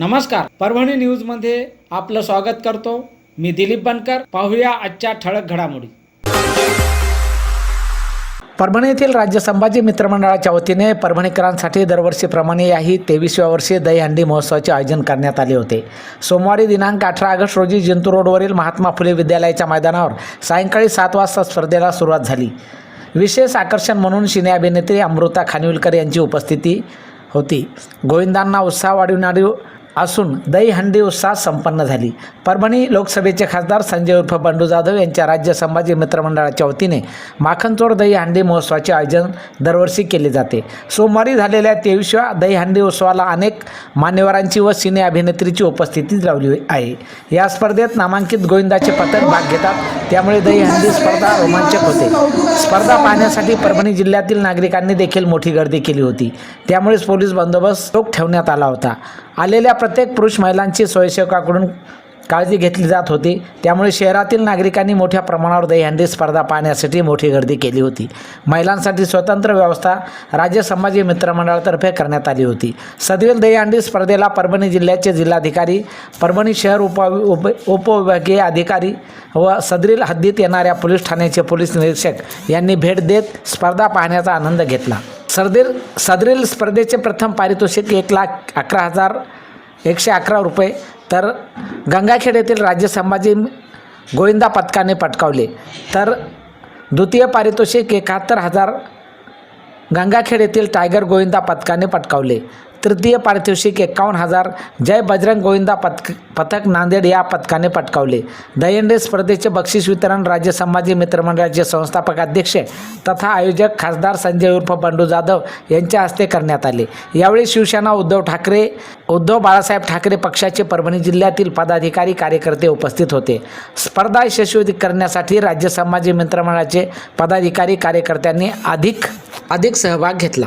नमस्कार. परभणी न्यूजमध्ये आपलं स्वागत करतो. मी दिलीप बनकर. पाहूया आजच्या ठळक घडामोडी. परभणी येथील राज्य संभाजी मित्रमंडळाच्या वतीने परभणीकरांसाठी दरवर्षीप्रमाणे याही तेवीसव्या वर्षी दहीहंडी महोत्सवाचे आयोजन करण्यात आले होते. सोमवारी दिनांक अठरा ऑगस्ट रोजी जिंतूर रोडवरील महात्मा फुले विद्यालयाच्या मैदानावर सायंकाळी सात वाजता स्पर्धेला सुरुवात झाली. विशेष आकर्षण म्हणून सिने अभिनेत्री अमृता खानविलकर यांची उपस्थिती होती. गोविंदांना उत्साह वाढविणारी असून दहीहंडी उत्साह संपन्न झाली. परभणी लोकसभेचे खासदार संजय उर्फ बंडू जाधव यांच्या राज्य संभाजी मित्रमंडळाच्या वतीने माखनचोड दहीहंडी महोत्सवाचे आयोजन दरवर्षी केले जाते. सोमवारी झालेल्या तेवीसव्या दहीहंडी उत्सवाला अनेक मान्यवरांची व सिने अभिनेत्रीची उपस्थिती लावली आहे. या स्पर्धेत नामांकित गोविंदाचे पथक भाग घेतात. त्यामुळे दहीहंडी स्पर्धा रोमांचक होते. स्पर्धा पाहण्यासाठी परभणी जिल्ह्यातील नागरिकांनी देखील मोठी गर्दी केली होती. त्यामुळेच पोलीस बंदोबस्त ठेवण्यात आला होता. आलेल्या प्रत्येक पुरुष महिलांची स्वयंसेवकाकडून काळजी घेतली जात होती. त्यामुळे शहरातील नागरिकांनी मोठ्या प्रमाणावर दहीहंडी स्पर्धा पाहण्यासाठी मोठी गर्दी केली होती. महिलांसाठी स्वतंत्र व्यवस्था राज्य संभाजी मित्रमंडळातर्फे करण्यात आली होती. सदवेल दहीहंडी स्पर्धेला परभणी जिल्ह्याचे जिल्हाधिकारी परभणी शहर उप उप उपविभागीय अधिकारी व सदरील हद्दीत येणाऱ्या पोलीस ठाण्याचे पोलीस निरीक्षक यांनी भेट देत स्पर्धा पाहण्याचा आनंद घेतला. सरदेर सदरील स्पर्धेचे प्रथम पारितोषिक एक लाख अकरा हजार एकशे अकरा रुपये. तर गंगाखेड येथील राज्य संभाजी गोविंदा पथकाने पटकावले. तर द्वितीय पारितोषिक एकाहत्तर हजार गंगाखेड येथील टायगर गोविंदा पथकाने पटकावले. तृतीय पारितोषिक एकावन्न हजार. जय बजरंग गोविंदा पथक पथक नांदेड या पथकाने पटकावले. दहीहंडी स्पर्धेचे बक्षीस वितरण राज्य संभाजी मित्रमंडळाचे संस्थापक अध्यक्ष तथा आयोजक खासदार संजय उर्फ बंडू जाधव यांच्या हस्ते करण्यात आले. यावेळी शिवसेना उद्धव ठाकरे उद्धव बाळासाहेब ठाकरे पक्षाचे परभणी जिल्ह्यातील पदाधिकारी कार्यकर्ते उपस्थित होते. स्पर्धा यशस्वी करण्यासाठी राज्य संभाजी मित्रमंडळाचे पदाधिकारी कार्यकर्त्यांनी अधिक अधिक सहभाग घेतला.